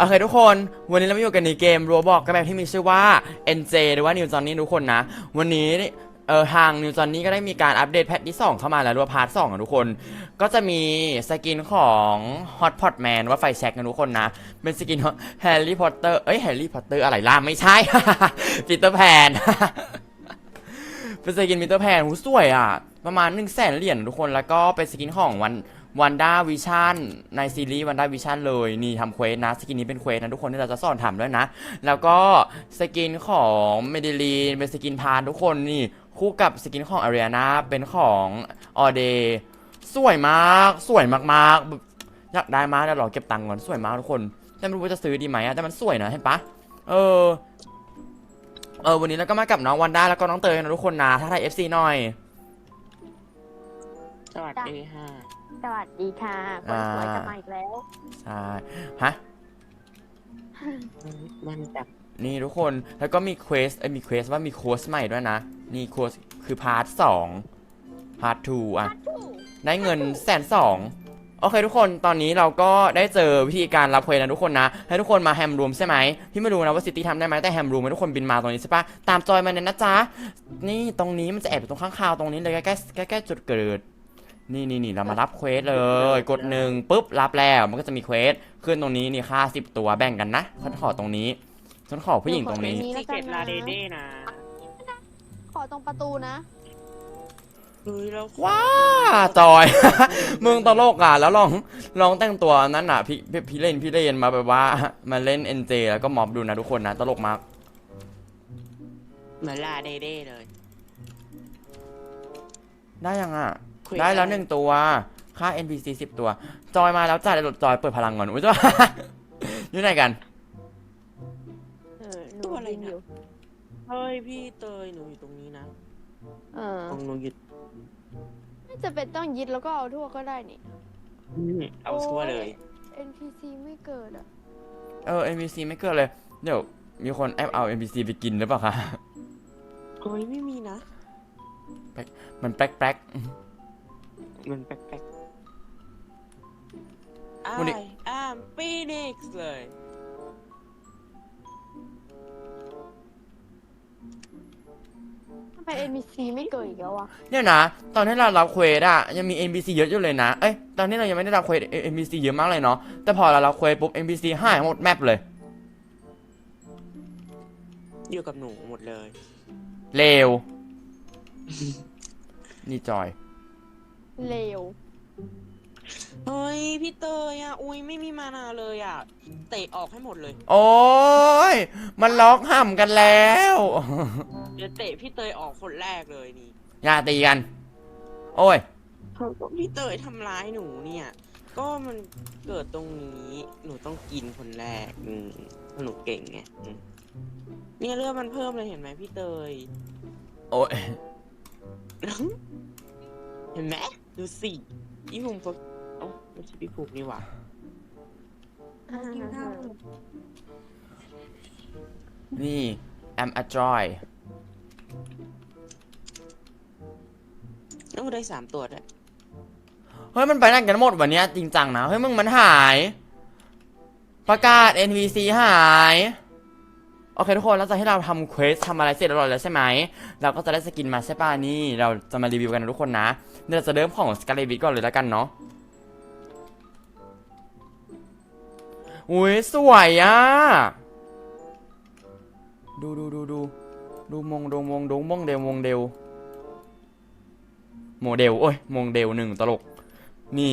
โอเคทุกคนวันนี้เรามาอยู่กันในเกมรัวบอกกับแบบที่มีชื่อว่า NJ หรือว่า New Johnny ทุกคนนะ วันนี้เออทาง New Johnny ก็ได้มีการอัปเดตแพทที่ 2 เข้ามาแล้วรัวพาร์ท2อะทุกคน ก็จะมีสกินของ Hot Pot Man ว่าไฟแช็กนะทุกคนนะ เป็นสกินของ Harry Potter เอ้ย Harry Potter อร์อะไรล่ะไม่ใช่ Peter Pan เป็นสกินมิเตอร์แพนหูสวยอะ ประมาณ1นึ่งแสนเหรียญทุกคนแล้วก็เป็นสกินของวัน วันด้าวิชั่นในซีรีส์วันด้าวิชั่นเลย นี่ทำเควสนะ สกินนี้เป็นเควสนะทุกคนที่เราจะสอนทำด้วยนะ แล้วก็สกินของเมเดลีนเป็นสกินพานทุกคนนี่คู่กับสกินของอารีนาเป็นของออเดสวยมากสวยมากๆแบบอยากได้มากเดี๋ยวรอเก็บตังค์ก่อนสวยมากทุกคนแต่ไม่รู้ว่าจะซื้อดีไหมแต่มันสวยนะเห็นปะเออเออวันนี้เราก็มากับน้องวันด้าแล้วก็น้องเตยนะทุกคนนะถ้าไทย FC หน่อยสวัสดีค่ะ สวัสดีค่ะคนสวยกลับมาอีกแล้วใช่ฮะมันจับนี่ทุกคนแล้วก็มีเควสเอ้ยมีเควสว่ามีโค้ชใหม่ด้วยนะ นี่โค้ชคือพาร์ทสองพาร์ททูอะ ได้เงินแสนสองโอเคทุกคนตอนนี้เราก็ได้เจอวิธีการรับเควสนะทุกคนนะ ให้ทุกคนมาแฮมรูมใช่ไหมพี่ไม่รู้นะว่าซิตี้ทำได้ไหมแต่แฮมรูมให้ทุกคนบินมาตรงนี้ใช่ปะตามจอยมาเนี่ยนะจ๊ะ นี่ตรงนี้มันจะแอบอยู่ตรงข้างคาวตรงนี้เลยใกล้ๆใกล้ๆจุดเกิด นี่นี่นี่เรามารับเควสเลย กดหนึ่งปุ๊บรับแล้วมันก็จะมีเควสขึ้นตรงนี้นี่ค่าสิบตัวแบ่งกันนะฉันขอตรงนี้ฉันขอผู้หญิงตรงนี้นี่ซีแล้วเกกันตนะลาเดเด้นะขอตรงประตูนะ เฮ้ยแล้วว้าจอย มึงตลกอะ แล้วลองลองแต่งตัวนั้นอะพี่พี่พี่เล่นพี่เล่นมาแบบว่ามาเล่น NJ แล้วก็ม็อบดูนะทุกคนนะตลกมากเหมือนลาเดเด้เลย ได้ยังอะ คุยได้แล้วได้หนึ่งตัว ค่า NPC สิบตัว จอยมาแล้วจ้าเดี๋ยวจอยเปิดพลังก่อน อุ้ยจ้าอยู่ไหนกัน เออหนูยิงอยู่เฮ้ยพี่เตยหนูอยู่ตรงนี้นะเออตรงหนูหยุดน่าจะเป็นต้องยึดแล้วก็เอาทั่วก็ได้นี่ เอาทั่วเลย NPC ไม่เกิดอะ เออ NPC ไม่เกิดเลย เดี๋ยว มีคนแอบเอา NPC ไปกินหรือเปล่าคะ เฮ้ยไม่มีนะ มันแปลก มันแปลกๆอ้าวันนี้ยอ้ามปีนิกซ์เลย ทำไม NPC ไม่เกิดอีกแล้ววะๆเนี่ยนะ ตอนที่เรารับเควสอะยังมี NPC เยอะอยู่เลยนะ เอ้ย ตอนนี้เรายังไม่ได้รับเควส NPC เยอะมากเลยเนาะ แต่พอเรารับเควสปุ๊บ NPC หายหมดแมปเลย อยู่กับหนูหมดเลยเลวนี่จอย เลวเฮ้ยพี่เตยอะอุ้ยไม่มีมานาเลยอะ เตะออกให้หมดเลย โอ้ยมันล็อกห่ำกันแล้ว เดี๋ยวเตะพี่เตยออกคนแรกเลยนี่อย่าตีกัน โอ้ย พี่เตยทำร้ายหนูเนี่ย ก็มันเกิดตรงนี้ หนูต้องกินคนแรกอืมหนูเก่งไงอืมเนี่ยเลือดมันเพิ่มเลยเห็นไหมพี่เตย โอ้ย เห็นไหม ดูสิพี่ภูมิเขาเอ้าไม่ใช่พี่ภูมินี่หว่านี่ am a joy ต้องได้สามตัวด้วยเฮ้ย มันไปไหนกันหมดวันเนี้ยจริงจังนะ เฮ้ย มึงมันหาย ประกาศ NVC หายโอเคทุกคนหลังจากที่เราทำเควสทำอะไรเสร็จเรียบร้อยแล้วใช่ไหมเราก็จะได้สกินมาใช่ป่ะนี่ เราจะมารีวิวกันนะทุกคนนะเดี๋ยวเราจะเริ่มของสกาเลวิทก่อนเลยแล้วกันเนาะอุ้ยสวยอะดูดูดูดูดูมงดงมงดงมงเดวมงเดวโมเดลโอ้ยมงเดลหนึ่งตลก นี่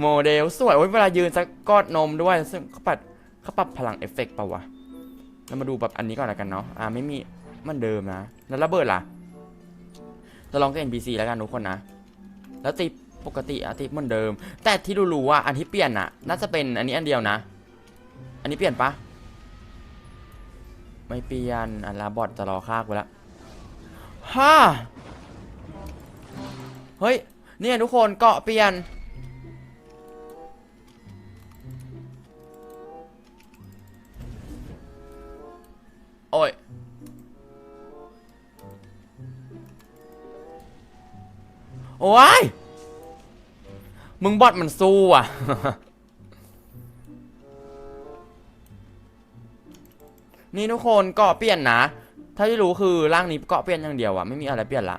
โมเดลสวยโอ้ยเวลายืนจะกอดนมด้วยซึ่งเขาปรับเขาปรับพลังเอฟเฟกต์ป่าวะ เรามาดูแบบอันนี้ก่อนละกันเนาะอ่าไม่มีมันเดิมนะ แล้วระเบิดล่ะจะลองกับ NPC แล้วกันทุกคนนะ แล้วติปกติอะติดเหมือนเดิม แต่ที่รู้ๆว่าอันที่เปลี่ยนอะน่าจะเป็นอันนี้อันเดียวนะ อันนี้เปลี่ยนปะไม่เปลี่ยนอันลาบอดจะรอฆ่ากูละฮ่าเฮ้ยเนี่ยทุกคนเกาะเปลี่ยน โอ้ย มึงบอดมันสู้อะ นี่ทุกคนเกาะเปลี่ยนนะ ถ้าที่รู้คือร่างนี้เกาะเปลี่ยนอย่างเดียวอะไม่มีอะไรเปลี่ยนละ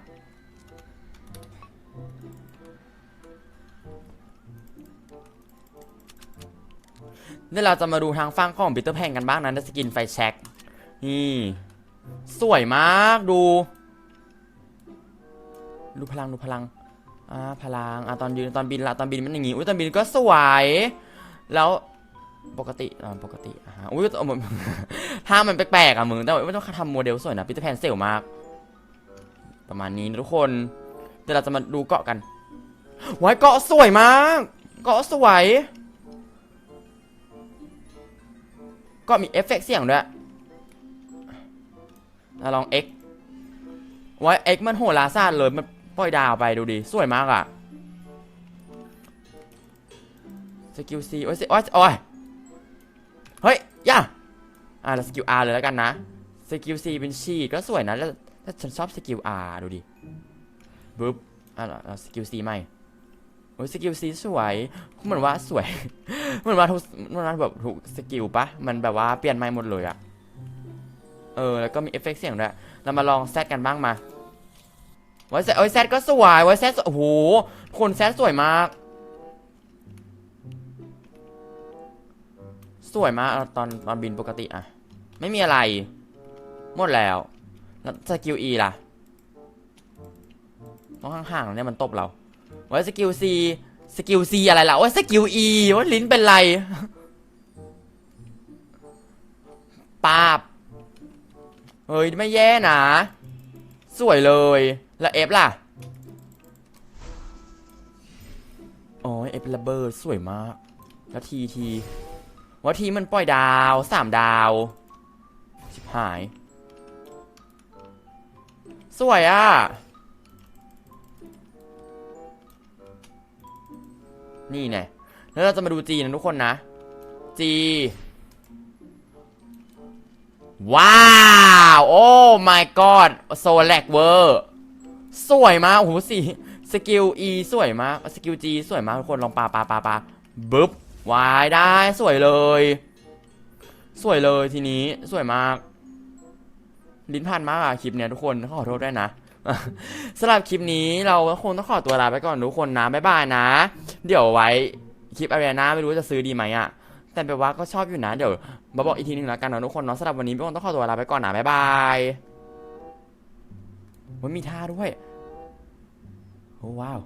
เดี๋ยเราจะมาดูทางฝั่งของปีเตอร์แพนกันบ้างนะในสกินไฟแช็กนี่ สวยมากดู ดูพลังดูพลัง อ่าพลังอ่าตอนยืนตอนบินละตอนบินมันอย่างงี้อุ้ยตอนบินก็สวยแล้วปกติอ่าปกติอ่าฮะอุ้ยเอามันถ้ามันแปลกๆอะมึงแต่ว่าไม่ต้องทำโมเดลสวยนะปีเตอร์แพนเซลมาก ประมาณนี้นะทุกคนเดี๋ยวเราจะมาดูเกาะกันว้ายเกาะสวยมากเกาะสวยก็มีเอฟเฟกต์เสียงด้วยเราลอง X ไว้ X มันโหราซาดเลยมัน ปล่อยดาวไปดูดิสวยมากอะสกิล C โอ้ยโอ้ยโอ้ยเฮ้ยย่าอ่าแล้วสกิล R เลยแล้วกันนะสกิล C เป็นชีดก็สวยนะแล้วแล้วฉันชอบสกิล R ดูดิปึ๊บอ่าสกิล C ใหม่โอ้ยสกิล C สวยเหมือนว่าสวยเหมือนว่าทุกเหมือนว่าแบบถูกสกิลปะมันแบบว่าเปลี่ยนใหม่หมดเลยอะเออแล้วก็มีเอฟเฟกต์เสียงด้วยเรามาลองแซดกันบ้างมา ไว้แซดโอ้ยแซดก็สวยไว้แซดโอ้โหคนแซดสวยมาก สวยมากตอนตอนบินปกติอะไม่มีอะไร หมดแล้วแล้วสกิล E ล่ะต้องห่างๆเนี่ยมันตบเราไว้สกิล C สกิล C อะไรล่ะโอ้ยสกิล E ว่าลิ้นเป็นไรปาบเฮ้ยไม่แย่นะ สวยเลย แล้ว F ล่ะโอ้ย F ระเบิดสวยมาก แล้วทีทีว่าทีมันปล่อยดาวสามดาวชิบหาย สวยอะนี่แน่แล้วเราจะมาดู G นะทุกคนนะ G ว้าว โอ้ my god โซแลกเวอร์ สวยมากโอ้โหสี่สกิล E สวยมากสกิล G สวยมากทุกคนลองปาปาปาปาบึ๊บวายได้สวยเลย สวยเลยทีนี้สวยมาก ลิ้นพันมากอะคลิปเนี้ยทุกคนขอโทษด้วยนะสำหรับคลิปนี้เราก็คงต้องขอตัวลาไปก่อนทุกคนนะบ๊ายบายนะ เดี๋ยวไว้คลิปอะไรนะไม่รู้จะซื้อดีไหมอะแต่แบบว่าก็ชอบอยู่นะ เดี๋ยวมาบอกอีกทีหนึงแล้วกันนะทุกคนเนาะสำหรับวันนี้พี่คงต้องขอตัวลาไปก่อนนะบ๊ายบาย มันมีท่าด้วย โอ้ว้าว